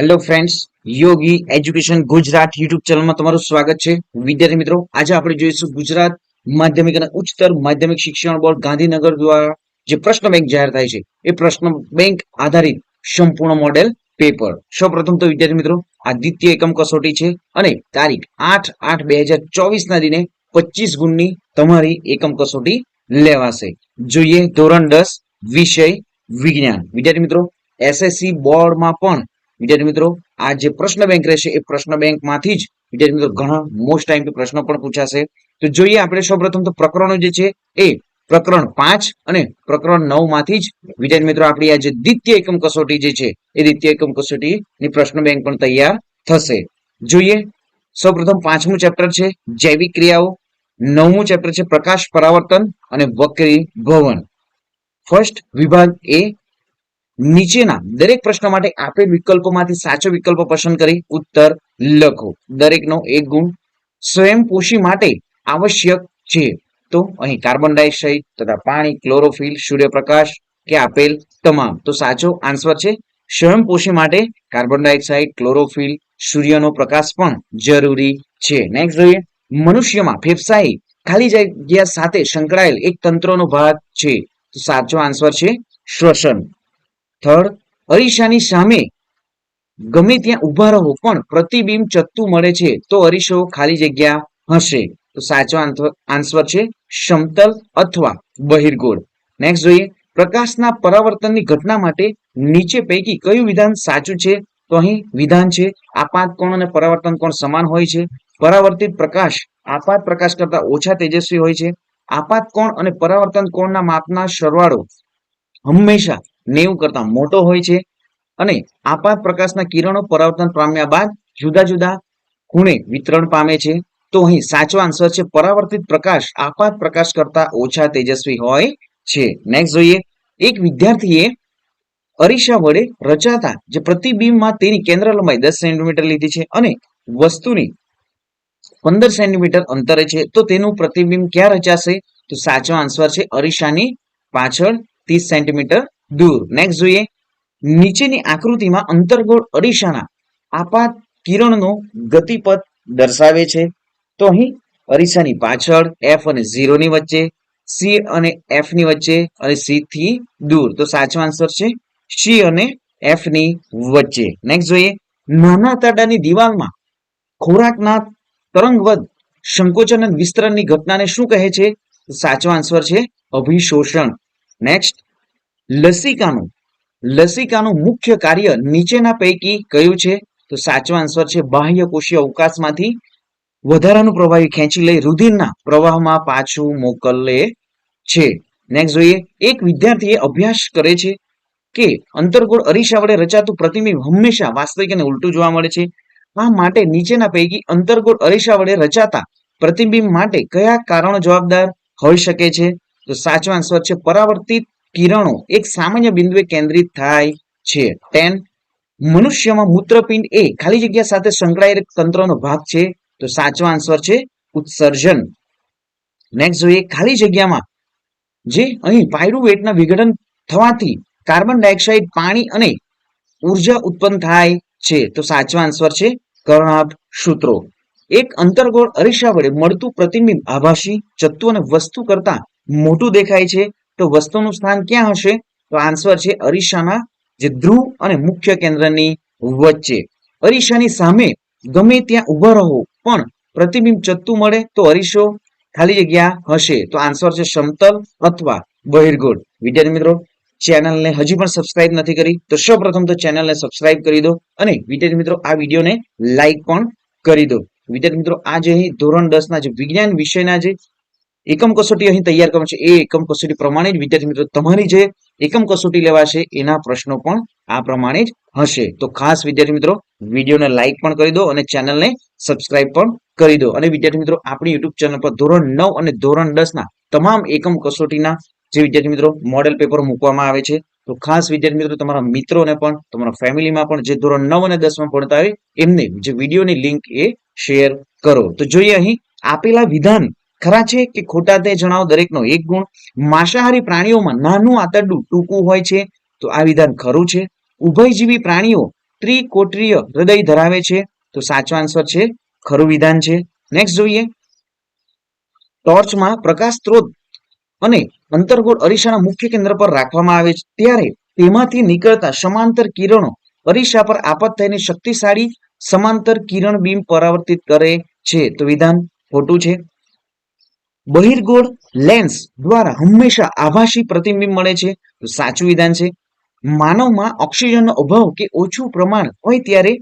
Hello friends Yogi education Gujarat YouTube ચેનલમાં તમારું સ્વાગત છે. વિદ્યાર્થી મિત્રો, આજે આપણે જોઈશું ગુજરાત માધ્યમિક અને ઉચ્ચતર માધ્યમિક શિક્ષણ બોર્ડ ગાંધીનગર દ્વારા જે પ્રશ્ન બેંક જાહેર થાય છે, એ પ્રશ્ન બેંક આધારિત સંપૂર્ણ મોડેલ પેપર સૌપ્રથમ તો વિદ્યાર્થી મિત્રો, આ દ્વિતીય એકમ કસોટી છે અને તારીખ આઠ આઠ બે હજાર ચોવીસના દિને પચીસ ગુણની તમારી એકમ કસોટી લેવાશે. જોઈએ ધોરણ દસ વિષય વિજ્ઞાન. વિદ્યાર્થી મિત્રો એસએસસી બોર્ડમાં પણ વિદ્યાર્થી મિત્રો, આ જે પ્રશ્ન બેંક રહેશે, એ પ્રશ્ન બેંકમાંથી જ વિદ્યાર્થી મિત્રો ઘણા મોસ્ટ ટાઈમ પ્રશ્નો પણ પૂછાશે. તો જોઈએ આપણે સૌપ્રથમ તો પ્રકરણો જે છે, એ પ્રકરણ પાંચ અને પ્રકરણ નવમાંથી જ વિદ્યાર્થી મિત્રો આપણી આ જે દ્વિતીય એકમ કસોટી જે છે, એ દ્વિતીય એકમ કસોટી ની પ્રશ્ન બેંક પણ તૈયાર થશે. જોઈએ, સૌપ્રથમ પાંચમું ચેપ્ટર છે, જૈવિક ક્રિયાઓ. નવમું ચેપ્ટર છે, પ્રકાશ પરાવર્તન અને વક્રી ભવન. ફર્સ્ટ વિભાગ એ નીચેના દરેક પ્રશ્ન માટે આપેલ વિકલ્પોમાંથી સાચો વિકલ્પ પસંદ કરી ઉત્તર લખો. દરેકનો એક ગુણ સ્વયંપોષી માટે આવશ્યક છે. તો અહીં કાર્બન ડાયોક્સાઇડ તથા પાણી, ક્લોરોફિલ, સૂર્યપ્રકાશ કે આપેલ તમામ. તો સાચો આન્સર છે સ્વયંપોષી માટે કાર્બન ડાયોક્સાઇડ, ક્લોરોફિલ, સૂર્યનો પ્રકાશ પણ જરૂરી છે. નેક્સ્ટ જોઈએ. મનુષ્યમાં ફેફસાઈ ખાલી જગ્યા સાથે સંકળાયેલ એક તંત્રનો ભાગ છે. તો સાચો આન્સર છે શ્વસન. થર્ડ અરીસાની સામે ગમે ત્યાં ઊભા રહો, પણ પ્રતિબિંબ ચત્તું મળે છે, તો અરીસો ખાલી જગ્યા હશે. તો સાચો આન્સર છે સમતલ અથવા બહિર્ગોળ. નેક્સ્ટ જોઈએ, પ્રકાશના પરાવર્તનની ઘટના માટે નીચે પૈકી કયું વિધાન સાચું છે? તો અહીં વિધાન છે, આપાત કોણ અને પરાવર્તન કોણ સમાન હોય છે? પરાવર્તિત પ્રકાશ, આપાત પ્રકાશ કરતા ઓછા તેજસ્વી હોય છે. આપાત કોણ અને પરાવર્તન કોણના માપના સરવાળો હંમેશા નેવું કરતા મોટો હોય છે. અને આપા પ્રકાશના કિરણો પરાવર્તન પામ્યા બાદ જુદા જુદા ખૂણે વિતરણ પામે છે. તો અહીં સાચો આન્સર છે પરાવર્તિત પ્રકાશ આપાત પ્રકાશ કરતા ઓછા તેજસ્વી હોય છે. નેક્સ્ટ જોઈએ. એક વિદ્યાર્થીએ અરીસા વડે રચાતા જે પ્રતિબિંબમાં તેની કેન્દ્ર લંબાઈ દસ સેન્ટીમીટર લીધી છે અને વસ્તુની પંદર સેન્ટીમીટર અંતરે છે, તો તેનું પ્રતિબિંબ ક્યાં રચાશે? તો સાચો આન્સર છે અરીસાની પાછળ ત્રીસ સેન્ટીમીટર દૂર. નેક્સ્ટ જોઈએ. નીચેની આકૃતિમાં અંતર્ગોળ અરીસાના આપાત કિરણનો ગતિપથ દર્શાવે છે. તો અહીં અરીસાની પાછળ એફ અને ઝીરોની વચ્ચે સી અને એફની વચ્ચે અને સી થી દૂર. તો સાચો આન્સર છે સી અને એફની વચ્ચે. નેક્સ્ટ જોઈએ. નાના તાડાની દિવાલમાં ખોરાકના તરંગવદ સંકોચન અને વિસ્તરણની ઘટનાને શું કહે છે? સાચો આન્સર છે અભિશોષણ. નેક્સ્ટ લસિકાનું લસિકાનું મુખ્ય કાર્ય નીચેના પૈકી કયું છે? તો સાચો આન્સર છે બાહ્ય કોષીય અવકાશમાંથી વધારાનું પ્રવાહી ખેંચી લઈ રુધિરના પ્રવાહમાં પાછું મોકલે છે. નેક્સ્ટ જોઈએ, એક વિદ્યાર્થીએ અભ્યાસ કરે છે કે અંતર્ગોળ અરીસા વડે રચાતું પ્રતિબિંબ હંમેશા વાસ્તવિક અને ઉલટું જોવા મળે છે. આ માટે નીચેના પૈકી અંતર્ગોળ અરીસા વડે રચાતા પ્રતિબિંબ માટે કયા કારણો જવાબદાર હોઈ શકે છે? તો સાચો આન્સર છે પરાવર્તિત કિરણો એક સામાન્ય બિંદુએ કેન્દ્રિત થાય છે. ટેન મનુષ્યમાં મૂત્રપિંડ એ ખાલી જગ્યા સાથે સંકળાયેલ તંત્રનો ભાગ છે. તો સાચો આન્સર છે ઉત્સર્જન. નેક્સ્ટ જોઈએ ખાલી જગ્યામાં જે અહીં પાયરુવેટના વિઘટન થવાથી કાર્બન ડાયોક્સાઇડ, પાણી અને ઊર્જા ઉત્પન્ન થાય છે. તો સાચો આન્સર છે કર્ણાભ સૂત્રો. એક અંતર્ગોળ અરીસા વડે મળતું પ્રતિબિંબ આભાસી ચત્તુ અને વસ્તુ કરતા મોટું દેખાય છે. તો વસ્તુનું સ્થાન ક્યાં હશે? તો આન્સર છે અરીસાના, જે ધ્રુવ અને મુખ્ય કેન્દ્રની વચ્ચે. અરીસાની સામે ગમે ત્યાં ઊભા રહો, પણ પ્રતિબિંબ ચત્તુ મળે તો અરીસો ખાલી જગ્યા હશે. તો આન્સર છે સમતલ અથવા બહિર્ગોળ. વિદ્યાર્થી મિત્રો, ચેનલને હજી પણ સબસ્ક્રાઇબ નથી કરી, તો સૌપ્રથમ તો ચેનલને સબસ્ક્રાઇબ કરી દો અને વિદ્યાર્થી મિત્રો, આ વિડીયોને લાઈક પણ કરી દો. વિદ્યાર્થી મિત્રો, આ જે ધોરણ દસ ના જે વિજ્ઞાન વિષયના જે એકમ કસોટી અહીં તૈયાર કરવાનું છે. એ એકમ કસોટી પ્રમાણે જ વિદ્યાર્થી મિત્રો, તમારી જે એકમ કસોટી લેવાશે, એના પ્રશ્નો પણ આ પ્રમાણે જ હશે. તો ખાસ વિદ્યાર્થી મિત્રો, વિડીયોને લાઈક પણ કરી દો અને ચેનલને સબસ્ક્રાઇબ પણ કરી દો. અને વિદ્યાર્થી મિત્રો, આપણી યુટ્યુબ ચેનલ પર ધોરણ નવ અને ધોરણ દસ ના તમામ એકમ કસોટીના જે વિદ્યાર્થી મિત્રો મોડેલ પેપર મૂકવામાં આવે છે. તો ખાસ વિદ્યાર્થી મિત્રો, તમારા મિત્રોને પણ, તમારા ફેમિલીમાં પણ જે ધોરણ નવ અને દસમાં ભણતા હોય, એમને જે વિડીયોની લિંક એ શેર કરો. તો જોઈએ અહીં આપેલા વિધાન ખરા છે કે ખોટા તે જણાવો દરેકનો એક ગુણ? માંસાહારી પ્રાણીઓમાં નાનું આંતરડું ટૂંકું હોય છે તો આ વિધાન ખરું છે? ઉભયજીવી પ્રાણીઓ ત્રિકોટરીય હૃદય ધરાવે છે તો સાચો આન્સર છે ખરું વિધાન છે. નેક્સ્ટ જોઈએ. ટોર્ચમાં પ્રકાશ સ્ત્રોત અને અંતર્ગોળ અરીસાના મુખ્ય કેન્દ્ર પર રાખવામાં આવે છે. ત્યારે તેમાંથી નીકળતા સમાંતર કિરણો અરીસા પર આપત થઈને શક્તિશાળી સમાંતર કિરણ બીમ પરાવર્તિત કરે છે તો વિધાન ખોટું છે. બહિર્ગોળ લેન્સ દ્વારા હંમેશા આભાસી પ્રતિબિંબ મળે છે. તો સાચું વિધાન છે. માનવમાં ઓક્સિજનનો અભાવ કે ઓછું પ્રમાણ હોય ત્યારે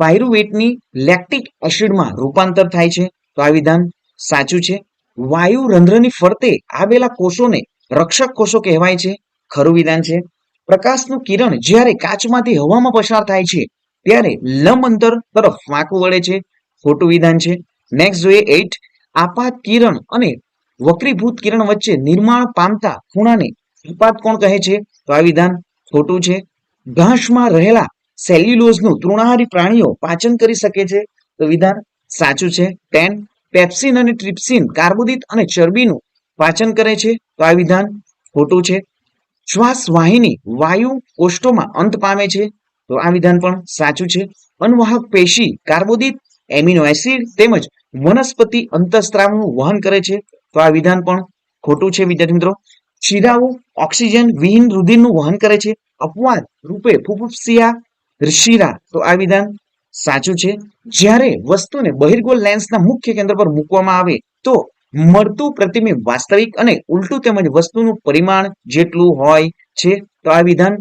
પાયરુવેટની લેક્ટિક એસિડમાં રૂપાંતર થાય છે. તો આ વિધાન સાચું છે. વાયુ રંધ્રની ફરતે આવેલા કોષોને રક્ષક કોષો કહેવાય છે. ખરું વિધાન છે. પ્રકાશનું કિરણ જ્યારે કાચમાંથી હવામાં પસાર થાય છે, ત્યારે લંબ અંતર તરફ વાંકું વળે છે. ખોટું વિધાન છે. નેક્સ્ટ જોઈએ એઇટ આપાત કિરણ અને વક્રીભૂત કિરણ વચ્ચે નિર્માણ પામતા ખૂણાને આપાત કોણ કહે છે? તો આ વિધાન ખોટું છે. ઘાસમાં રહેલા સેલ્યુલોઝનું તૃણાહારી પ્રાણીઓ પાચન કરી શકે છે. તો વિધાન સાચું છે. ટેન, પેપ્સિન અને ટ્રિપ્સિન કાર્બોદિત અને ચરબીનું પાચન કરે છે. તો આ વિધાન ખોટું છે. શ્વાસ વાહિની વાયુ કોષ્ઠોમાં અંત પામે છે. તો આ વિધાન પણ સાચું છે. અનવાહક પેશી કાર્બોદિત એમિનો એસિડ તેમજ વનસ્પતિ અંતસ્ત્રાવનું વહન કરે છે. તો આ વિધાન પણ ખોટું છે, વિદ્યાર્થી મિત્રો. શિરાઓ ઓક્સિજન વિહીન રુધિરનું વહન કરે છે. અપવાદ રૂપે ફુફુસિયા શિરા. તો આ વિધાન સાચું છે. જ્યારે વસ્તુને બહિર્ગોળ લેન્સના મુખ્ય કેન્દ્ર પર મૂકવામાં આવે, તો મળતું પ્રતિબિંબ વાસ્તવિક અને ઉલટું તેમજ વસ્તુનું પરિમાણ જેટલું હોય છે. તો આ વિધાન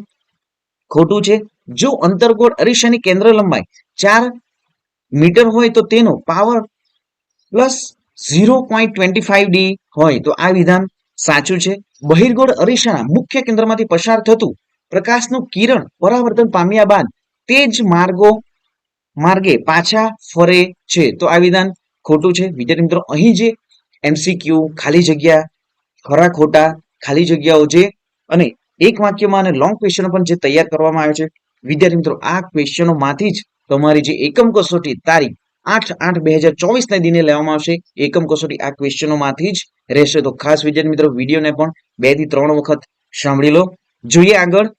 ખોટું છે. જો અંતર્ગોળ અરીસાની કેન્દ્ર લંબાઈ ચાર મીટર હોય તો તેનો power plus zero point twenty five D હોય તો આ વિધાન સાચું છે. બહિર્ગોળ અરીસાના મુખ્ય કેન્દ્રમાંથી પસાર થતું પ્રકાશનું કિરણ પરાવર્તન પામ્યા બાદ તે જ માર્ગો, માર્ગે પાછા ફરે છે. તો આ વિધાન ખોટું છે. વિદ્યાર્થી મિત્રો, અહીં જે એમસીક્યુ ખાલી જગ્યા, ખરા ખોટા ખાલી જગ્યાઓ જે અને એક વાક્યમાં અને લોંગ ક્વેશ્ચનો પણ જે તૈયાર કરવામાં આવે છે. વિદ્યાર્થી મિત્રો, આ ક્વેશ્ચનોમાંથી જ તમારી જે એકમ કસોટી તારીખ આઠ આઠ બે હજાર ચોવીસને દિને લેવામાં આવશે. એકમ કસોટી આ ક્વેશ્ચનોમાંથી જ રહેશે. તો ખાસ વિદ્યાર્થી મિત્રો, વિડીયોને પણ બેથી ત્રણ વખત સાંભળી લો. જોઈએ આગળ.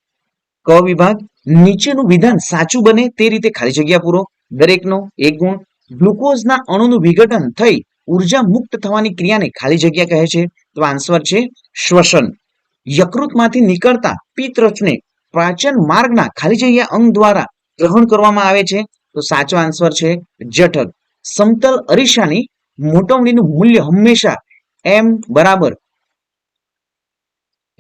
ક વિભાગ નીચેનું વિધાન સાચું બને તે રીતે ખાલી જગ્યા પૂરો. દરેકનો એક ગુણ. ગ્લુકોઝના અણુનું વિઘટન થઈ ઊર્જા મુક્ત થવાની ક્રિયાને ખાલી જગ્યા કહે છે. તો આન્સર છે શ્વસન. યકૃતમાંથી નીકળતા પિત્તરસને પાચન માર્ગના ખાલી જગ્યા અંગ દ્વારા ગ્રહણ કરવામાં આવે છે? તો સાચો આન્સર છે જઠર. સમતલ અરીસાની મોટવણીનું મૂલ્ય હંમેશા એમ બરાબર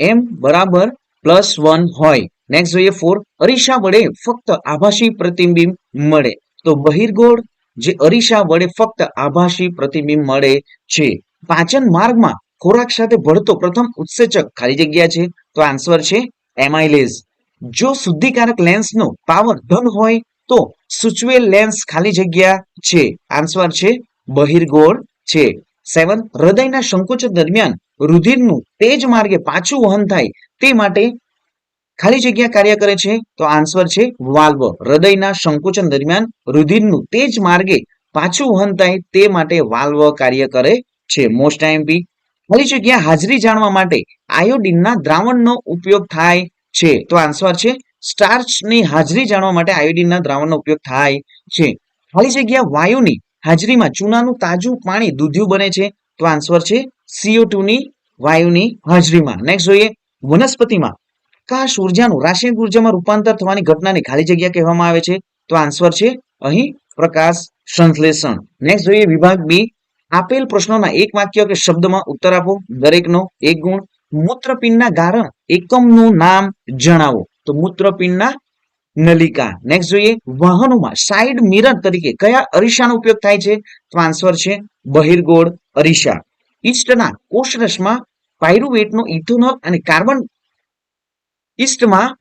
એમ બરાબર પ્લસ વન હોય. નેક્સ્ટ જોઈએ ફોર અરીસા વડે ફક્ત આભાસી પ્રતિબિંબ મળે. તો બહિર્ગોળ જે અરીસા વડે ફક્ત આભાસી પ્રતિબિંબ મળે છે. પાચન માર્ગમાં ખોરાક સાથે ભળતો પ્રથમ ઉત્સેચક ખાલી જગ્યા છે. તો આન્સર છે એમાઇલેઝ જો શુદ્ધિકારક લેન્સનો પાવર ધન હોય, તો સૂચવેલ લેન્સ ખાલી જગ્યા છે. આન્સર છે, બહિર્ગોળ છે. સેવન હૃદયના સંકોચન દરમિયાન રુધિરનું તેજ માર્ગે પાછું વહન થાય તે માટે ખાલી જગ્યા કાર્ય કરે છે. તો આન્સર છે વાલ્વ હૃદયના સંકોચન દરમિયાન રુધિરનું તેજ માર્ગે પાછું વહન થાય તે માટે વાલ્વ કાર્ય કરે છે. મોસ્ટ આઈએમપી ખાલી જગ્યા હાજરી જાણવા માટે આયોડિનના દ્રાવણનો ઉપયોગ થાય છે. તો આન્સર છે સ્ટાર્ચની હાજરી જાણવા માટે આયોડિનના દ્રાવણનો ઉપયોગ થાય છે. ખાલી જગ્યા વાયુની હાજરીમાં ચૂનાનું તાજું પાણી દૂધ્યું બને છે. તો આન્સર છે સીઓ ની વાયુની હાજરીમાં. નેક્સ્ટ જોઈએ, વનસ્પતિમાં કાશ ઉર્જાનું રાસાયણિક ઉર્જામાં રૂપાંતર થવાની ઘટનાને ખાલી જગ્યા કહેવામાં આવે છે. તો આન્સર છે, અહીં પ્રકાશ સંશ્લેષણ. નેક્સ્ટ જોઈએ, વિભાગ બી, આપેલ પ્રશ્નોના એક વાક્ય કે શબ્દમાં ઉત્તર આપો. દરેકનો એક ગુણ. મૂત્રપિંડના ગારણ એકમનું નામ જણાવો. તો મૂત્રપિંડના નલિકા. નેક્સ્ટ જોઈએ, વાહનોમાં સાઇડ મિરર તરીકે કયા અરીસાનો ઉપયોગ થાય છે? તો આન્સર છે, બહિર્ગોળ અરીસા. ઈસ્ટના કોષરસમાં પાયરુવેટનો ઇથોનોલ અને કાર્બન ઈસ્ટમાં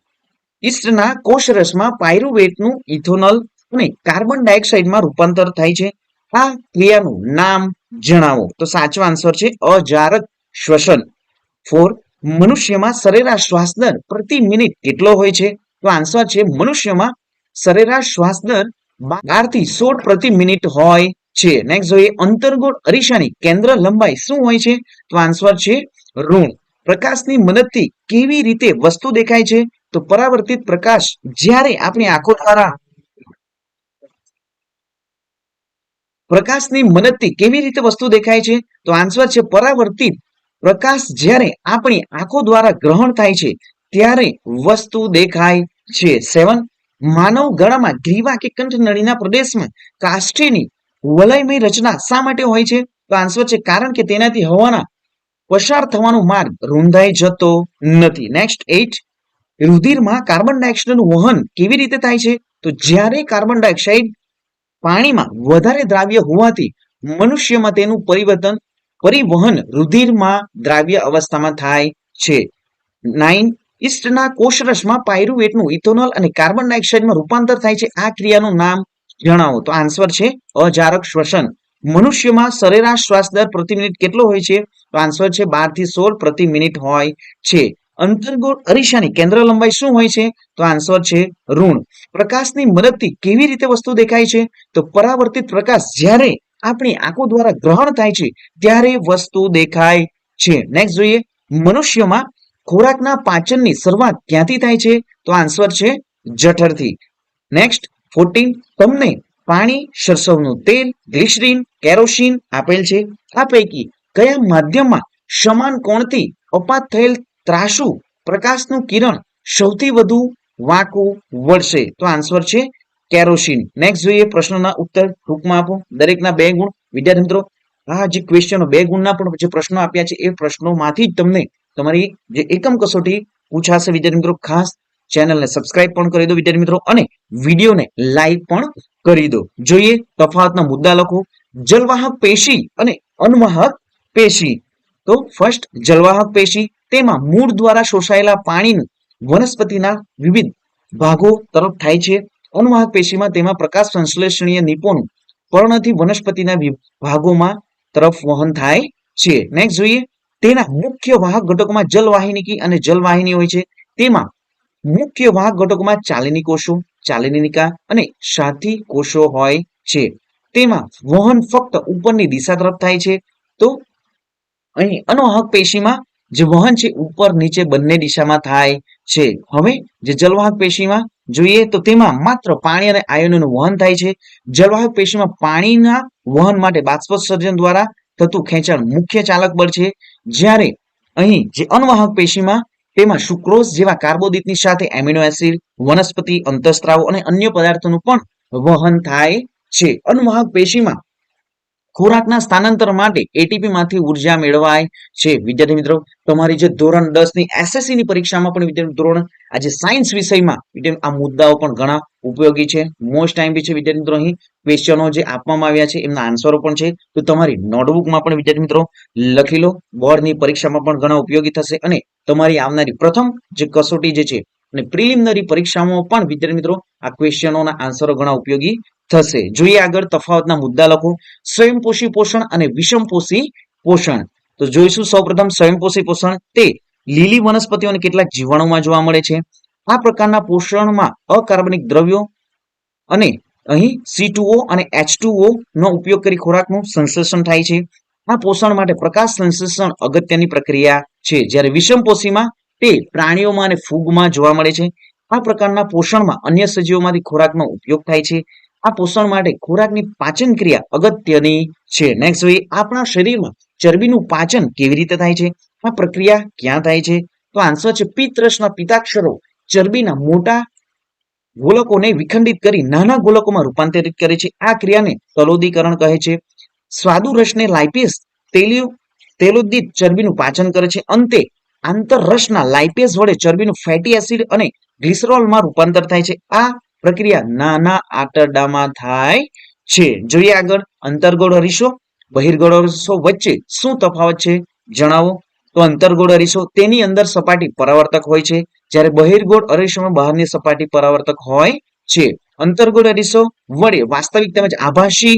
ઈસ્ટના કોષરસમાં પાયરુવેટનું ઇથોનોલ અને કાર્બન ડાયોક્સાઇડમાં રૂપાંતર થાય છે. આ ક્રિયાનું નામ જણાવો. તો સાચો આન્સર છે અજારક શ્વસન. ફોર મનુષ્યમાં સરેરાશ શ્વાસ દર પ્રતિ મિનિટ કેટલો હોય છે? તો આન્સર છે મનુષ્યમાં સરેરાશ શ્વાસ દર બારથી સોળ પ્રતિ મિનિટ હોય છે. નેક્સ્ટ જોઈએ અંતર્ગોળ અરીસાની કેન્દ્ર લંબાઈ શું હોય છે? તો આન્સર છે ઋણ. પ્રકાશની મદદથી કેવી રીતે વસ્તુ દેખાય છે? તો પરાવર્તિત પ્રકાશ જ્યારે આપણી આંખો દ્વારા પ્રકાશની મદદથી કેવી રીતે વસ્તુ દેખાય છે? તો આન્સર છે પરાવર્તિત પ્રકાશ જ્યારે આપણી આંખો દ્વારા ગ્રહણ થાય છે, ત્યારે વસ્તુ દેખાય છે. સેવન, માનવ ગળામાં ગ્રીવા કે કંઠ નળીના પ્રદેશમાં કાષ્ઠીની વલયમય રચના શા માટે હોય છે? તો આન્સર છે કારણ કે તેનાથી હવાના પસાર થવાનો માર્ગ રૂંધાઈ જતો નથી. નેક્સ્ટ એટ રુધિરમાં કાર્બન ડાયોક્સાઇડનું વહન કેવી રીતે થાય છે? તો જ્યારે કાર્બન ડાયોક્સાઇડ પાણીમાં વધારે દ્રાવ્ય હોવાથી મનુષ્યમાં તેનું પરિવર્તન પરિવહન રુધિરમાં દ્રાવ્ય અવસ્થામાં થાય છે. નાઇન ઈસ્ટના કોષરસમાં પાયરુવેટનું ઇથોનોલ અને કાર્બન ડાયોક્સાઇડમાં રૂપાંતર થાય છે. આ ક્રિયાનું નામ જણાવો. તો આન્સર છે અજારક શ્વસન. મનુષ્યમાં સરેરાશ શ્વાસ દર પ્રતિ મિનિટ કેટલો હોય છે? તો આન્સર છે બારથી સોળ પ્રતિ મિનિટ હોય છે. અંતર્ગોળ અરીસાની કેન્દ્ર લંબાઈ શું હોય છે? તો આન્સર છે ઋણ. પ્રકાશની મદદથી કેવી રીતે વસ્તુ દેખાય છે? તો પરાવર્તિત પ્રકાશ જ્યારે આપણી આંખો દ્વારા ગ્રહણ થાય છે, ત્યારે વસ્તુ દેખાય છે. નેક્સ્ટ જોઈએ, મનુષ્યમાં ખોરાકના પાચનની શરૂઆત ક્યાંથી થાય છે? તો આન્સર છે, જઠરથી. નેક્સ્ટ ફોર્ટીન તમને પાણી, સરસવનું તેલ ગ્લિસરીન કેરોસીન આપેલ છે. આ પૈકી કયા માધ્યમમાં સમાન કોણથી અપાત થયેલ ત્રાસુ પ્રકાશનું કિરણ સૌથી વધુ વાંકું વળશે? તો આન્સર છે કેરોસીન. નેક્સ્ટ જોઈએ પ્રશ્નના ઉત્તર ટૂંકમાં આપો. દરેકના બે ગુણ. વિદ્યાર્થી મિત્રો, આ જે ક્વેશ્ચનો બે ગુણના પણ જે પ્રશ્નો આપ્યા છે, એ પ્રશ્નોમાંથી જ તમને તમારી જે એકમ કસોટી પૂછાશે વિદ્યાર્થી મિત્રો, ખાસ ચેનલને સબસ્ક્રાઇબ પણ કરી દો વિદ્યાર્થી મિત્રો અને વિડીયોને લાઈક પણ કરી દો. જોઈએ તફાવતના મુદ્દા લખો. જલવાહક પેશી અને અનવાહક પેશી. તો ફર્સ્ટ જલવાહક પેશી. તેમાં મૂળ દ્વારા શોષાયેલા પાણીનું વનસ્પતિના વિવિધ ભાગો તરફ થાય છે. અનવાહક પેશીમાં તેમાં પ્રકાશ સંશ્લેષણીય નિપોનું પર્ણથી વનસ્પતિના ભાગોમાં તરફ વહન થાય છે. નેક્સ્ટ જોઈએ. તેના મુખ્ય વાહક ઘટકોમાં જલવાહિનીકી અને જલવાહિની હોય છે. તેમાં મુખ્ય વાહક ઘટકોમાં ચાલિની કોષો ચાલિનિકા અને સાથી કોષો હોય છે. તેમાં વહન ફક્ત ઉપરની દિશા તરફ થાય છે. તો અહીં અનુવાહક પેશીમાં જે વહન છે, ઉપર, નીચે બંને દિશામાં થાય છે. હવે, જે જલવાહક પેશીમાં જોઈએ તો તેમાં માત્ર પાણી અને આયનોનું વહન થાય છે. જલવાહક પેશીમાં પાણીના વહન માટે બાષ્પોત્સર્જન દ્વારા થતું ખેંચાણ મુખ્ય ચાલક બળ છે. જ્યારે અહીં જે અનવાહક પેશીમાં તેમાં સુક્રોઝ જેવા કાર્બોદિતની સાથે એમિનો એસિડ, વનસ્પતિ, અંતઃસ્ત્રાવો અને અન્ય પદાર્થોનું પણ વહન થાય છે. અનવાહક પેશીમાં ખોરાકના સ્થાનાંતર માટે એટીપી માંથી ઊર્જા મેળવાય છે. વિદ્યાર્થી મિત્રો, તમારી જે ધોરણ દસની એસએસસી ની પરીક્ષામાં પણ વિદ્યાર્થી ધોરણ આજે સાયન્સ વિષયમાં આ મુદ્દાઓ પણ ઘણા ઉપયોગી છે. મોસ્ટ ટાઈમ બી છે વિદ્યાર્થી મિત્રો અહીં. ક્વેશ્ચનો જે આપવામાં આવ્યા છે, એમના આન્સરો પણ છે. તો તમારી નોટબુકમાં પણ વિદ્યાર્થી મિત્રો લખી લો. બોર્ડની પરીક્ષામાં પણ ઘણા ઉપયોગી થશે અને તમારી આવનારી પ્રથમ જે કસોટી જે છે અને પ્રિલિમિનરી પરીક્ષામાં પણ વિદ્યાર્થી મિત્રો આ ક્વેશ્ચનોના આન્સરો ઘણા ઉપયોગી થશે. જોઈએ આગળ તફાવતના મુદ્દા લખો. સ્વયંપોષી પોષણ અને વિષમપોષી પોષણ. તો જોઈશું સૌપ્રથમ સ્વયંપોષી પોષણ તે લીલી વનસ્પતિઓ અને કેટલાક જીવાણુમાં જોવા મળે છે. આ પ્રકારના પોષણમાં અકાર્બનિક દ્રવ્યો અને અહીં સી અને એચ નો ઉપયોગ કરી ખોરાકનું સંશ્લેષણ થાય છે. આ પોષણ માટે પ્રકાશ સંશ્લેષણ અગત્યની પ્રક્રિયા છે. જ્યારે વિષમપોષીમાં તે પ્રાણીઓમાં અને ફૂગમાં જોવા મળે છે. આ પ્રકારના પોષણમાં અન્ય સજીવોમાંથી ખોરાકનો ઉપયોગ થાય છે. આ પોષણ માટે ખોરાકની પાચન ક્રિયા અગત્યની છે. નેક્સ્ટ હોય આપણા શરીરમાં ચરબીનું પાચન કેવી રીતે થાય છે? આ પ્રક્રિયા ક્યાં થાય છે? તો આન્સર છે પિત્તરસના પિતાક્ષરો ચરબીના મોટા ગોલકોને વિખંડિત કરી નાના ગોલકોમાં રૂપાંતરિત કરે છે. આ ક્રિયાને તલોદીકરણ કહે છે. સ્વાદુરસને લાઇપેસ તેલિયો તેલોદિત ચરબીનું પાચન કરે છે. અંતે આંતરરસના લાઇપેસ વડે ચરબીનું ફેટી એસિડ અને ગ્લિસરોલમાં રૂપાંતર થાય છે. આ પ્રક્રિયા નાના આંતરડામાં થાય છે. જોઈએ આગળ અંતર્ગોળ અરીસો બહિર્ગોળ અરીસો વચ્ચે શું તફાવત છે? જણાવો. તો અંતર્ગોળ અરીસો તેની અંદર સપાટી પરાવર્તક હોય છે. જ્યારે બહિર્ગોળ અરીસોમાં બહારની સપાટી પરાવર્તક હોય છે. અંતર્ગોળ અરીસો વડે વાસ્તવિક તેમજ આભાસી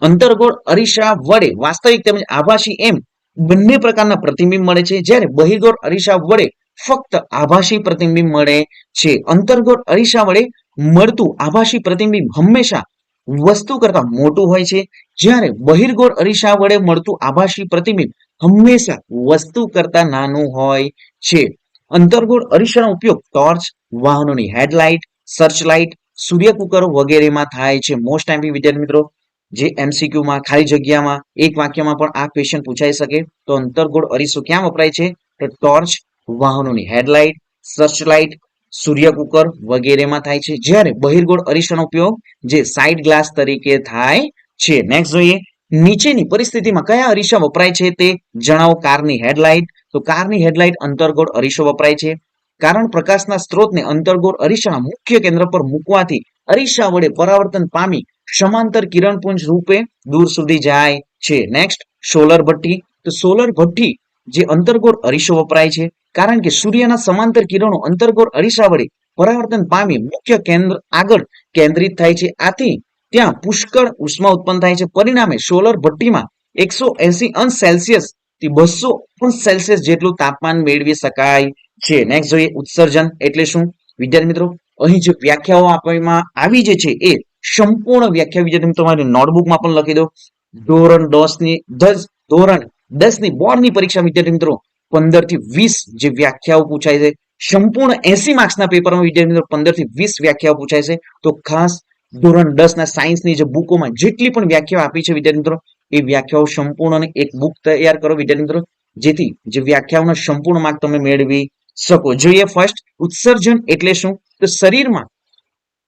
અંતર્ગોળ અરીસા વડે વાસ્તવિક તેમજ આભાસી એમ બંને પ્રકારના પ્રતિબિંબ મળે છે. જ્યારે બહિર્ગોળ અરીસા વડે ફક્ત આભાસી પ્રતિબિંબ મળે છે. અંતર્ગત અરીસા વડે મળતું આભાસી પ્રતિબિંબ હંમેશા વસ્તુ કરતા મોટું હોય છે. જ્યારે બહિર્ગોળ અરીસા વડે મળતું આભાસી પ્રતિબિંબ હંમેશા વસ્તુ કરતા નાનું હોય છે. અંતર્ગોળ અરીસાનો ઉપયોગ ટોર્ચ, વાહનોની હેડલાઇટ સર્ચ લાઇટ સૂર્યકુકર વગેરેમાં થાય છે. મોસ્ટ ટાઈમ વિદ્યાર્થી મિત્રો, જે એમસીક્યુમાં ખાલી જગ્યામાં, એક વાક્યમાં પણ આ ક્વેશ્ચન પૂછાઈ શકે, તો અંતર્ગોળ અરીસો ક્યાં વપરાય છે? તો ટોર્ચ વાહનોની હેડલાઇટ સર્ચલાઇટ સૂર્ય કુકર વગેરેમાં થાય છે. જ્યારે બહિર્ગોળ અરીસાનો ઉપયોગ જે સાઇડ ગ્લાસ તરીકે થાય છે. નેક્સ્ટ જોઈએ, નીચેની પરિસ્થિતિમાં કયા અરીસા વપરાય છે તે જણાવો. કારની હેડલાઇટ. તો કારની હેડલાઇટ અંતર્ગોળ અરીસો વપરાય છે. કારણ પ્રકાશના સ્ત્રોતને અંતર્ગોળ અરીસાના મુખ્ય કેન્દ્ર પર મૂકવાથી અરીસા વડે પરાવર્તન પામી સમાંતર કિરણપુંજ રૂપે દૂર સુધી જાય છે. નેક્સ્ટ સોલર ભઠ્ઠી. તો સોલર ભઠ્ઠી જે અંતર્ગોળ અરીસો વપરાય છે. કારણ કે સૂર્યના સમાંતર કિરણો અંતર્ગોળ અરીસા વડે પરાવર્તન પામી મુખ્ય કેન્દ્ર આગળ કેન્દ્રિત થાય છે. આથી ત્યાં પુષ્કળ ઉષ્મા ઉત્પન્ન થાય છે. પરિણામે સોલર ભઠ્ઠીમાં એકસો એસી અંશ સેલ્સિયસથી બસો અંશ સેલ્સિયસ જેટલું તાપમાન મેળવી શકાય છે. નેક્સ્ટ જોઈએ ઉત્સર્જન એટલે શું? વિદ્યાર્થી મિત્રો, અહીં જે વ્યાખ્યાઓ આપવામાં આવી જે છે એ સંપૂર્ણ વ્યાખ્યા. વિદ્યાર્થી મિત્રો, તમારી નોટબુકમાં પણ લખી દો. ધોરણ દસની દસ ધોરણ દસની બોર્ડની પરીક્ષા વિદ્યાર્થી મિત્રો પંદરથી વીસ જે વ્યાખ્યાઓ પૂછાય છે, સંપૂર્ણ એસી માર્ક્સના પેપરમાં વિદ્યાર્થી મિત્રો પંદરથી વીસ વ્યાખ્યાઓ પૂછાય છે. તો ખાસ ધોરણ દસ ના સાયન્સની જે બુકોમાં જેટલી પણ વ્યાખ્યાઓ આપી છે વિદ્યાર્થી મિત્રો, એ વ્યાખ્યાઓ સંપૂર્ણ અને એક બુક તૈયાર કરો વિદ્યાર્થી મિત્રો. જેથી જે વ્યાખ્યાઓના સંપૂર્ણ માર્ક તમે મેળવી શકો. જોઈએ ફર્સ્ટ ઉત્સર્જન એટલે શું? તો શરીરમાં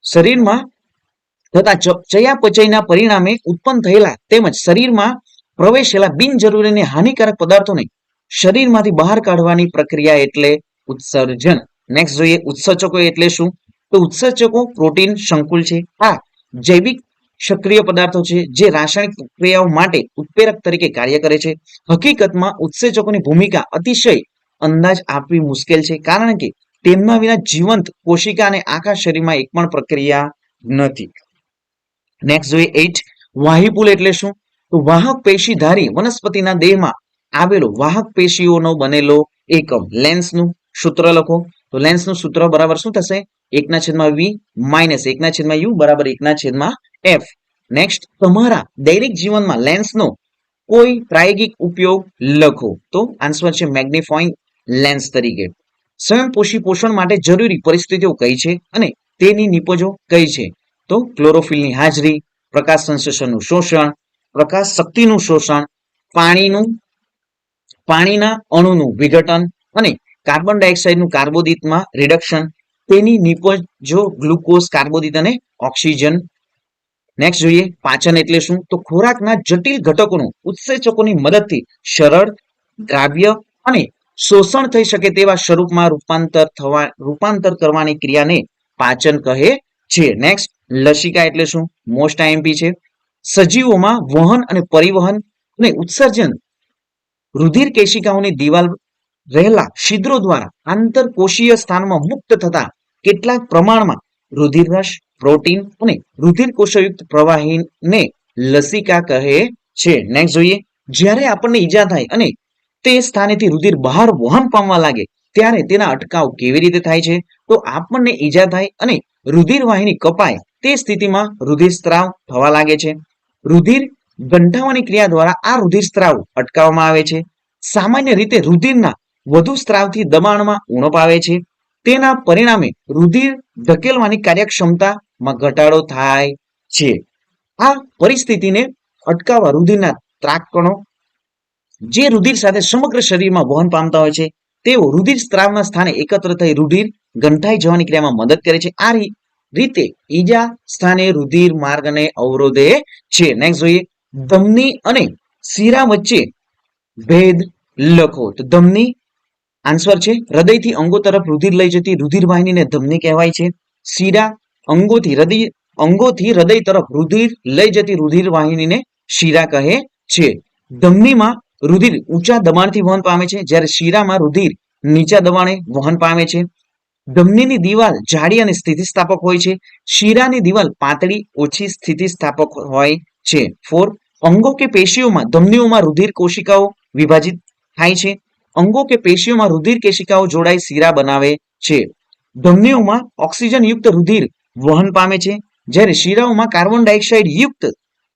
શરીરમાં તથા ચયાપચયના પરિણામે ઉત્પન્ન થયેલા તેમજ શરીરમાં પ્રવેશેલા બિનજરૂરી અને હાનિકારક પદાર્થોને શરીરમાંથી બહાર કાઢવાની પ્રક્રિયા એટલે ઉત્સર્જન. નેક્સ્ટ જોઈએ ઉત્સર્જકો એટલે શું? તો ઉત્સર્જકો પ્રોટીન સંકુલ છે. આ જૈવિક સક્રિય પદાર્થો છે જે રાસાયણિક પ્રક્રિયાઓ માટે ઉત્પ્રેરક તરીકે કાર્ય કરે છે. હકીકતમાં ઉત્સેચકોની ભૂમિકા અતિશય અંદાજ આપવી મુશ્કેલ છે કારણ કે તેમના વિના જીવંત કોશિકા અને આખા શરીરમાં એક પણ પ્રક્રિયા નથી. નેક્સ્ટ જોઈએ એઇટ વાહિપુલ એટલે શું? તો વાહક પેશીધારી વનસ્પતિના દેહમાં આવેલો વાહક પેશીઓનો બનેલો એકમ. લેન્સનું સૂત્ર લખો. તો લેન્સનું સૂત્ર બરાબર શું થશે? એકના છેદમાં વી માઇનસ એકના છેદમાં યુ બરાબર એકના છેદમાં એફ. નેક્સ્ટ, તમારા દૈનિક જીવનમાં લેન્સનો કોઈ પ્રાયોગિક ઉપયોગ લખો. તો આન્સર છે મેગ્નિફાઇંગ લેન્સ તરીકે. સ્વયંપોષી પોષણ માટે જરૂરી પરિસ્થિતિઓ કઈ છે અને તેની નિપજો કઈ છે? તો ક્લોરોફિલની હાજરી, પ્રકાશ સંશ્લેષણનું શોષણ, પ્રકાશ શક્તિનું શોષણ, પાણીનું પાણીના અણુનું વિઘટન અને કાર્બન ડાયોક્સાઇડનું કાર્બોદિતમાં રિડક્શન તેની નિપજો ગ્લુકોઝ કાર્બોદિત અને ઓક્સિજન નેક્સ્ટ જોઈએ પાચન એટલે શું? તો ખોરાકના જટિલ ઘટકોનું ઉત્સેચકોની મદદથી સરળ, દ્રાવ્ય અને શોષણ થઈ શકે તેવા સ્વરૂપમાં રૂપાંતર થવા, રૂપાંતર કરવાની ક્રિયાને પાચન કહે છે. નેક્સ્ટ લસિકા એટલે શું? મોસ્ટ આઈએમપી છે. સજીવોમાં વહન અને પરિવહન અને ઉત્સર્જન રુધિર કેશિકાઓની દિવાલ રહેલા છિદ્રો દ્વારા આંતરકોષીય સ્થાનમાં મુક્ત થતા કેટલાક પ્રમાણમાં રુધિરરસ, પ્રોટીન અને રુધિર કોષયુક્ત પ્રવાહીને લસિકા કહે છે. નેક્સ્ટ જોઈએ. જ્યારે આપણને ઈજા થાય અને તે સ્થાનેથી રુધિર બહાર વહન પામવા લાગે, ત્યારે તેના અટકાવ કેવી રીતે થાય છે? તો આપણને ઈજા થાય અને રુધિર વાહિની કપાય તે સ્થિતિમાં રુધિર સ્ત્રાવ થવા લાગે છે. રુધિર ગંઠાવાની ક્રિયા દ્વારા આ રુધિર સ્ત્રાવ અટકાવવામાં આવે છે. સામાન્ય રીતે રુધિરના વધુ સ્ત્રાવથી દબાણમાં ઉણપ આવે છે. તેના પરિણામે રુધિર ધકેલવાની કાર્યક્ષમતામાં ઘટાડો થાય છે. આ પરિસ્થિતિને અટકાવવા રુધિરના ત્રાકણો, જે રુધિર સાથે સમગ્ર શરીરમાં વહન પામતા હોય છે, તેઓ રુધિર સ્ત્રાવના સ્થાને એકત્ર થઈ રુધિર ગંઠાઈ જવાની ક્રિયામાં મદદ કરે છે. આ રીતે ઈજા સ્થાને રુધિર માર્ગને અવરોધે છે. નેક્સ્ટ જોઈએ. ધમની અને શિરા વચ્ચે ભેદ લખો. તો ધમની આન્સર છે, હૃદયથી અંગો તરફ રુધિર લઈ જતી રુધિર વાહિનીને ધમની કહેવાય છે. શિરા અંગોથી હૃદય અંગોથી હૃદય તરફ રુધિર લઈ જતી રુધિર વાહિનીને શીરા કહે છે. ધમનીમાં રુધિર ઊંચા દબાણથી વહન પામે છે, જ્યારે શીરામાં રુધિર નીચા દબાણે વહન પામે છે. ધમનીની દિવાલ જાડી અને સ્થિતિસ્થાપક હોય છે. શીરાની દિવાલ પાતળી, ઓછી સ્થિતિસ્થાપક હોય છે. ફોર અંગો કે પેશીઓમાં, ધમનીઓમાં રુધિર કોશિકાઓ વિભાજિત થાય છે. અંગો કે પેશીઓમાં રુધિર કેશિકાઓ જોડાઈ શીરા બનાવે છે. ધમનીઓમાં ઓક્સિજન યુક્ત રુધિર વહન પામે છે, જ્યારે શીરાઓમાં કાર્બન ડાયોક્સાઇડ યુક્ત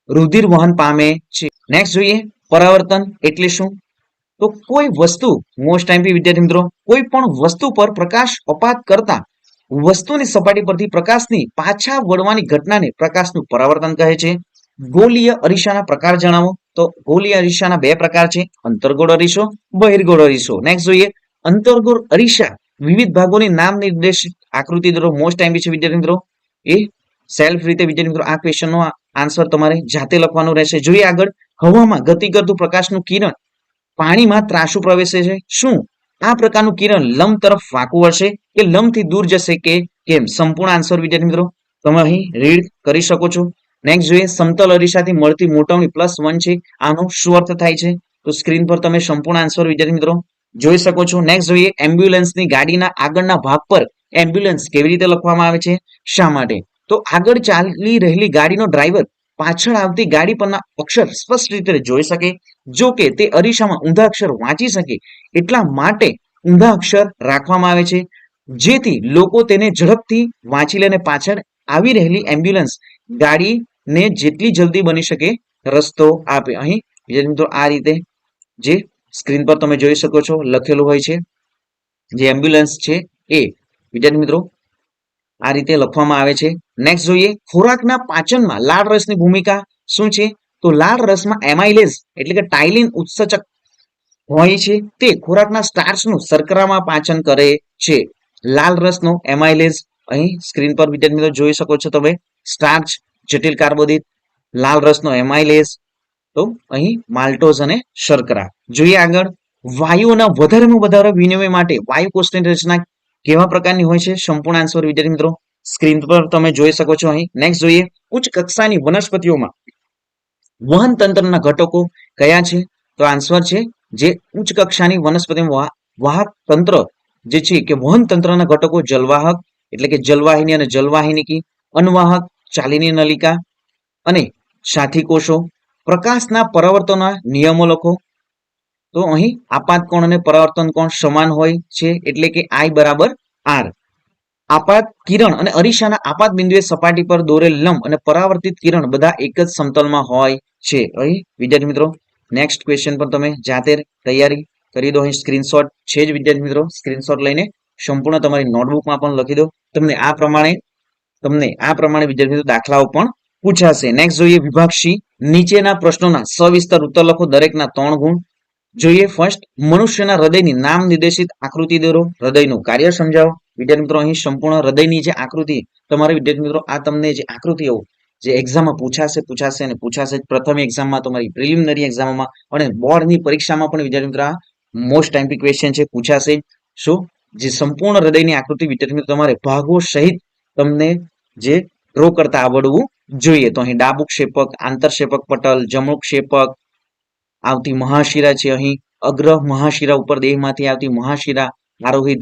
રુધિર વહન પામે છે. નેક્સ્ટ જોઈએ, પરાવર્તન એટલે શું? તો કોઈ વસ્તુ મોસ્ટ ટાઈમ વિદ્યાર્થી મિત્રો, કોઈ પણ વસ્તુ પર પ્રકાશ અપાત કરતા વસ્તુની સપાટી પરથી પ્રકાશની પાછા વળવાની ઘટનાને પ્રકાશનું પરાવર્તન કહે છે. ગોલીય અરીસાના પ્રકાર જણાવો. તો ગોલીય અરીસાના બે પ્રકાર છે. અંતર્ગોળ અરીસો, બહિર્ગોળ અરીસો. નેક્સ્ટ જોઈએ. અંતર્ગોળ અરીસા વિવિધ ભાગોની નામ નિર્દેશિત આકૃતિ દોરો. મોસ્ટ ટાઈમ છે વિદ્યાર્થી મિત્રો. એ સેલ્ફ રીતે વિદ્યાર્થી મિત્રો આ ક્વેશ્ચનનો આન્સર તમારે જાતે લખવાનો રહેશે. જોઈએ આગળ. હવામાં ગતિ કરતું પ્રકાશનું કિરણ પાણીમાં ત્રાસુ પ્રવેશે છે. શું? આ પ્રકારનું કિરણ લંબ તરફ વાંકું વળશે કે લંબથી દૂર જશે કે કેમ? સંપૂર્ણ આન્સર વિદ્યાર્થી મિત્રો, તમે અહીં રીડ કરી શકો છો. નેક્સ્ટ જોઈએ સમતલ અરીસાથી મળતી મોટવણી પ્લસ વન છે. આનો શું અર્થ થાય છે? તો સ્ક્રીન પર તમે સંપૂર્ણ આન્સર વિદ્યાર્થી મિત્રો જોઈ શકો છો. નેક્સ્ટ જોઈએ એમ્બ્યુલન્સની ગાડીના આગળના ભાગ પર એમ્બ્યુલન્સ કેવી રીતે લખવામાં આવે છે? શા માટે? તો આગળ ચાલી રહેલી ગાડીનો ડ્રાઈવર પાછળ આવતી ગાડી પરના અક્ષર સ્પષ્ટ રીતે જોઈ શકે. જો કે તે અરીસામાં ઊંધા અક્ષર વાંચી શકે એટલા માટે ઊંધા અક્ષર રાખવામાં આવે છે. જેથી લોકો તેને ઝડપથી વાંચી લઈને પાછળ આવી રહેલી એમ્બ્યુલન્સ ગાડીને જેટલી જલ્દી બની શકે રસ્તો આપે. અહીં વિદ્યાર્થી મિત્રો, આ રીતે જે સ્ક્રીન પર તમે જોઈ શકો છો, લખેલું હોય છે. જે એમ્બ્યુલન્સ છે એ, વિદ્યાર્થી મિત્રો, આ રીતે લખવામાં આવે છે. નેક્સ્ટ જોઈએ, ખોરાકના પાચનમાં લાળ રસની ભૂમિકા શું છે? તો લાળ રસમાં એમાઇલેઝ એટલે કે ટાઇલિન ઉત્સેચક હોય છે. તે ખોરાકના સ્ટાર્ચનું શર્કરામાં પાચન કરે છે. લાલ રસનો એમાઇલેઝ અહીં સ્ક્રીન પર વિદ્યાર્થી મિત્રો જોઈ શકો છો તમે. સ્ટાર્ચ જટિલ કાર્બોદિત, લાલ રસનો એમાઇલેસ તો અહીં માલ્ટોઝ અને શર્કરા. જોઈએ આગળ. વાયુઓના વધારેમાં વધારે વિનિમય માટે વાયુ કોષની રચના કેવા પ્રકારની હોય છે? સંપૂર્ણ આન્સર વિદ્યાર્થી મિત્રો સ્ક્રીન પર તમે જોઈ શકો છો અહીં. નેક્સ્ટ જોઈએ, ઉચ્ચ કક્ષાની વનસ્પતિઓમાં વહન તંત્રના ઘટકો કયા છે? તો આન્સર છે જે ઉચ્ચ કક્ષાની વનસ્પતિ વાહક તંત્ર જે છે કે વહન તંત્રના ઘટકો જલવાહક, એટલે કે જલવાહિની અને જલવાહિનીકી અનવાહક ચાલીની નલિકા અને સાથી કોષો પ્રકાશના પરાવર્તનના નિયમો લખો. તો અહીં આપાત કોણ અને પરાવર્તન કોણ સમાન હોય છે એટલે કે આઈ બરાબર આર. આપાત કિરણ અને અરીસાના આપાત બિંદુએ સપાટી પર દોરેલ લંબ અને પરાવર્તિત કિરણ બધા એક જ સમતલમાં હોય છે. અહીં વિદ્યાર્થી મિત્રો નેક્સ્ટ ક્વેશ્ચન પર તમે જાતે તૈયારી કરી દો. અહીં સ્ક્રીનશોટ છે જ વિદ્યાર્થી મિત્રો. સ્ક્રીનશોટ લઈને સંપૂર્ણ તમારી નોટબુકમાં પણ લખી દો. તમને આ પ્રમાણે તમને આ પ્રમાણે વિદ્યાર્થી દાખલાઓ પણ પૂછાશે. નેક્સ્ટ જોઈએ વિભાગ સી નીચેના પ્રશ્નોના સવિસ્તર ઉત્તર લખો. દરેકના ત્રણ ગુણ. જોઈએ ફર્સ્ટ મનુષ્યના હૃદયની નામ નિર્દેશિત આકૃતિ દોરો. હૃદયનું કાર્ય સમજાવો. વિદ્યાર્થી મિત્રો, અહીં સંપૂર્ણ હૃદયની જે આકૃતિ, તમારે વિદ્યાર્થી મિત્રો, આ તમને જે આકૃતિઓ જે એક્ઝામમાં પૂછાશે પૂછાશે અને પૂછાશે પ્રથમ એક્ઝામમાં તમારી પ્રિલિમિનરી એક્ઝામમાં અને બોર્ડની પરીક્ષામાં પણ વિદ્યાર્થી મિત્રો, આ મોસ્ટ ટાઈમ્પી ક્વેશ્ચન છે, પૂછાશે શું? જે સંપૂર્ણ હૃદયની આકૃતિ વિદ્યાર્થી મિત્રો, તમારે ભાગો સહિત તમને જે ડ્રો કરતા આવડવું જોઈએ. તો અહીં ડાબુક શેપક આંતરશેપક પટલ જમણુક ક્ષેપક, આવતી મહાશિરા છે અહીં. અગ્ર મહાશિરા ઉપર દેહમાંથી આવતી મહાશિરા, આરોહી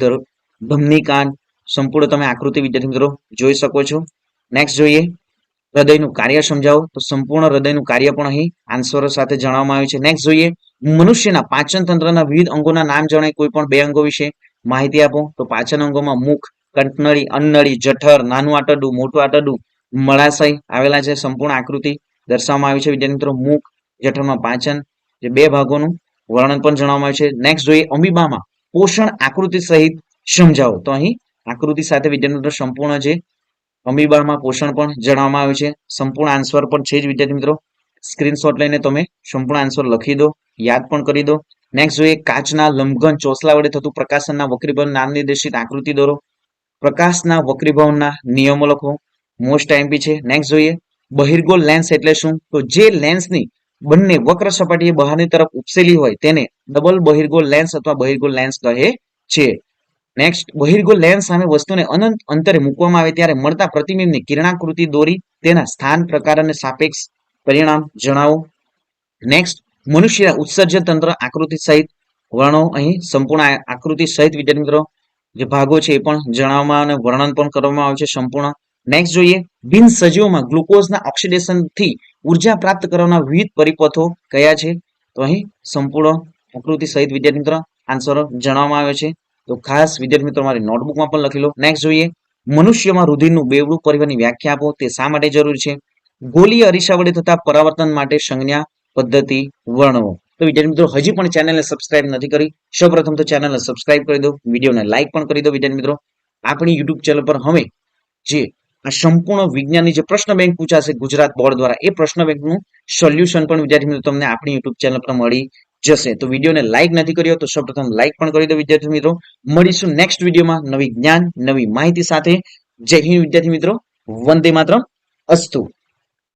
ધમનીકાંડ સંપૂર્ણ તમે આકૃતિ વિદ્યાર્થી મિત્રો જોઈ શકો છો. નેક્સ્ટ જોઈએ, હૃદયનું કાર્ય સમજાવો. તો સંપૂર્ણ હૃદયનું કાર્ય પણ અહીં આન્સરો સાથે જણાવવામાં આવ્યું છે. નેક્સ્ટ જોઈએ, મનુષ્યના પાચન તંત્રના વિવિધ અંગોના નામ જણાય. કોઈ પણ બે અંગો વિશે માહિતી આપો. તો પાચન અંગોમાં મુખ કંઠનળી અન્નળી, જઠર, નાનું આટડું મોટું આટડું મળાશય આવેલા છે સંપૂર્ણ આકૃતિ દર્શાવવામાં આવી છે. વિદ્યાર્થી મિત્રો મુખ જઠરમાં પાચન, જે બે ભાગોનું વર્ણન પણ જણાવવામાં આવ્યું છે. નેક્સ્ટ જોઈએ અમીબામાં પોષણ આકૃતિ સહિત સમજાવો. તો અહીં આકૃતિ સાથે વિદ્યાર્થી મિત્રો સંપૂર્ણ છે. અમીબામાં પોષણ પણ જણાવવામાં આવ્યું છે. સંપૂર્ણ આન્સર પણ છે જ વિદ્યાર્થી મિત્રો. સ્ક્રીનશોટ લઈને તમે સંપૂર્ણ આન્સર લખી દો, યાદ પણ કરી દો. નેક્સ્ટ જોઈએ કાચના લંબઘન ચોસલા વડે થતું પ્રકાશનના વક્રીભવન નામ નિર્દેશિત આકૃતિ દોરો. પ્રકાશના વક્રીભવનના નિયમો લખો. મોસ્ટ ટાઈમ્પી છે. નેક્સ્ટ જોઈએ. બહિર્ગોળ લેન્સ એટલે શું? તો જે લેન્સની બંને વક્ર સપાટીએ બહારની તરફ ઉપસેલી હોય તેને ડબલ બહિર્ગોળ લેન્સ અથવા બહિર્ગોળ લેન્સ કહે છે. નેક્સ્ટ બહિર્ગોળ લેન્સ સામે વસ્તુને અનંત અંતરે મૂકવામાં આવે ત્યારે મળતા પ્રતિબિંબની કિરણાકૃતિ દોરી તેના સ્થાન પ્રકાર અને સાપેક્ષ પરિણામ જણાવો. નેક્સ્ટ મનુષ્યના ઉત્સર્જન તંત્ર આકૃતિ સહિત વર્ણો. અહીં સંપૂર્ણ આકૃતિ સહિત વિદ્યાર્થી મિત્રો જે ભાગો છે એ પણ જણાવવામાં અને વર્ણન પણ કરવામાં આવે છે સંપૂર્ણ. નેક્સ્ટ જોઈએ, બિન સજીવોમાં ગ્લુકોઝના ઓક્સિડેશનથી ઊર્જા પ્રાપ્ત કરવાના વિવિધ પરિપથો કયા છે? તો અહીં સંપૂર્ણ આકૃતિ સહિત વિદ્યાર્થી મિત્રો આન્સરો જણાવવામાં આવે છે. તો ખાસ વિદ્યાર્થી મિત્રો, મારી નોટબુકમાં પણ લખી લો. નેક્સ્ટ જોઈએ, મનુષ્યમાં રુધિરનું બેવડું પરિવહનની વ્યાખ્યા આપો. તે શા માટે જરૂરી છે? ગોલીય અરીસા વડે થતા પરાવર્તન માટે સંજ્ઞા પદ્ધતિ વર્ણવો. તો વિદ્યાર્થી મિત્રો, હજી પણ ચેનલને સબસ્ક્રાઇબ નથી કરી, સૌપ્રથમ તો ચેનલને સબસ્ક્રાઇબ કરી દો, વિડીયોને લાઇક પણ કરી દો વિદ્યાર્થી મિત્રો. આપણી યુટ્યુબ ચેનલ પર હવે જે આ સંપૂર્ણ વિજ્ઞાનની જે પ્રશ્ન બેંક પૂછાશે ગુજરાત બોર્ડ દ્વારા, એ પ્રશ્ન બેંકનું સોલ્યુશન પણ વિદ્યાર્થી મિત્રો તમને આપણી યુટ્યુબ ચેનલ પર મળી જશે. તો વિડીયોને લાઇક નથી કર્યો, તો સૌપ્રથમ લાઇક પણ કરી દો વિદ્યાર્થી મિત્રો. મળીશું નેક્સ્ટ વિડીયોમાં નવી જ્ઞાન, નવી માહિતી સાથે. જય હિન્દ વિદ્યાર્થી મિત્રો. વંદે માત્ર અસ્તુ.